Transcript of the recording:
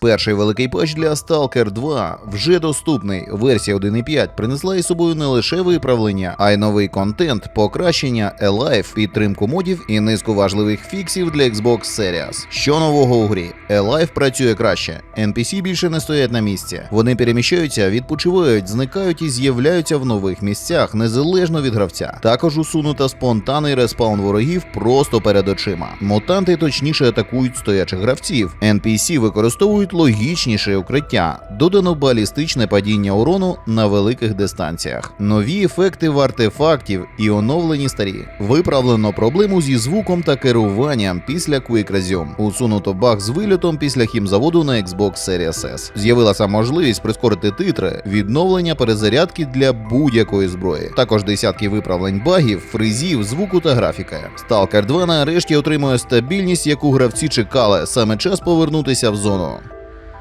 Перший великий патч для Stalker 2 вже доступний. Версія 1.5 принесла із собою не лише виправлення, а й новий контент, покращення Alive, підтримку модів і низку важливих фіксів для Xbox Series. Що нового у грі? Alive працює краще. NPC більше не стоять на місці. Вони переміщаються, відпочивають, зникають і з'являються в нових місцях, незалежно від гравця. Також усунута спонтанний респаун ворогів просто перед очима. Мутанти точніше атакують стоячих гравців. NPC використовують логічніше укриття, додано балістичне падіння урону на великих дистанціях, нові ефекти в артефактів і оновлені старі. Виправлено проблему зі звуком та керуванням після Quick Resume. Усунуто баг з вильотом після хімзаводу на Xbox Series S. З'явилася можливість прискорити титри, відновлення перезарядки для будь-якої зброї. Також десятки виправлень багів, фризів, звуку та графіки. Stalker 2 нарешті отримує стабільність, яку гравці чекали. Саме час повернутися в зону.